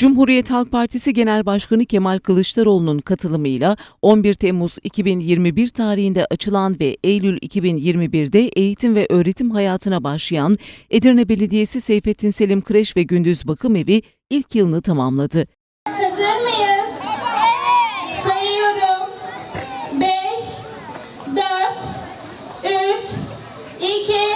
Cumhuriyet Halk Partisi Genel Başkanı Kemal Kılıçdaroğlu'nun katılımıyla 11 Temmuz 2021 tarihinde açılan ve Eylül 2021'de eğitim ve öğretim hayatına başlayan Edirne Belediyesi Seyfettin Selim Kreş ve Gündüz Bakım Evi ilk yılını tamamladı. Hazır mıyız? Sayıyorum. 5, 4, 3, 2,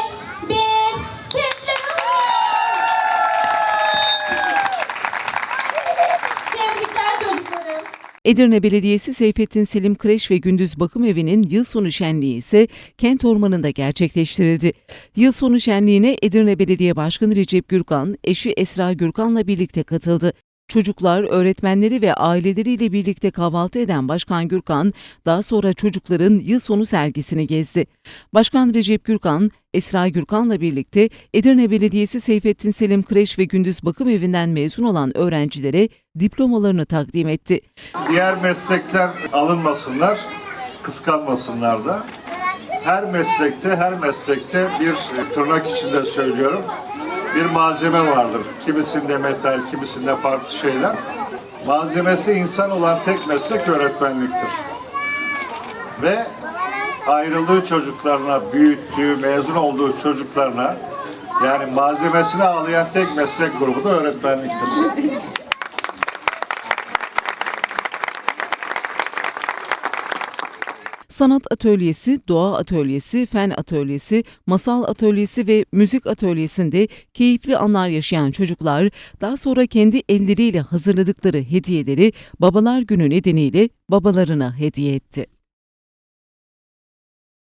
Edirne Belediyesi Seyfettin Selim Kreş ve Gündüz Bakım Evi'nin yıl sonu şenliği ise kent ormanında gerçekleştirildi. Yıl sonu şenliğine Edirne Belediye Başkanı Recep Gürkan, eşi Esra Gürkan'la birlikte katıldı. Çocuklar, öğretmenleri ve aileleriyle birlikte kahvaltı eden Başkan Gürkan, daha sonra çocukların yıl sonu sergisini gezdi. Başkan Recep Gürkan, Esra Gürkan'la birlikte Edirne Belediyesi Seyfettin Selim Kreş ve Gündüz Bakım Evi'nden mezun olan öğrencilere diplomalarını takdim etti. Diğer meslekler alınmasınlar, kıskanmasınlar da. Her meslekte, her meslekte bir tırnak içinde söylüyorum, bir malzeme vardır. Kimisinde metal, kimisinde farklı şeyler. Malzemesi insan olan tek meslek öğretmenliktir. Ve ayrıldığı çocuklarına, büyüttüğü, mezun olduğu çocuklarına yani malzemesini ağlayan tek meslek grubu da öğretmenliktir. Sanat atölyesi, doğa atölyesi, fen atölyesi, masal atölyesi ve müzik atölyesinde keyifli anlar yaşayan çocuklar daha sonra kendi elleriyle hazırladıkları hediyeleri Babalar Günü nedeniyle babalarına hediye etti.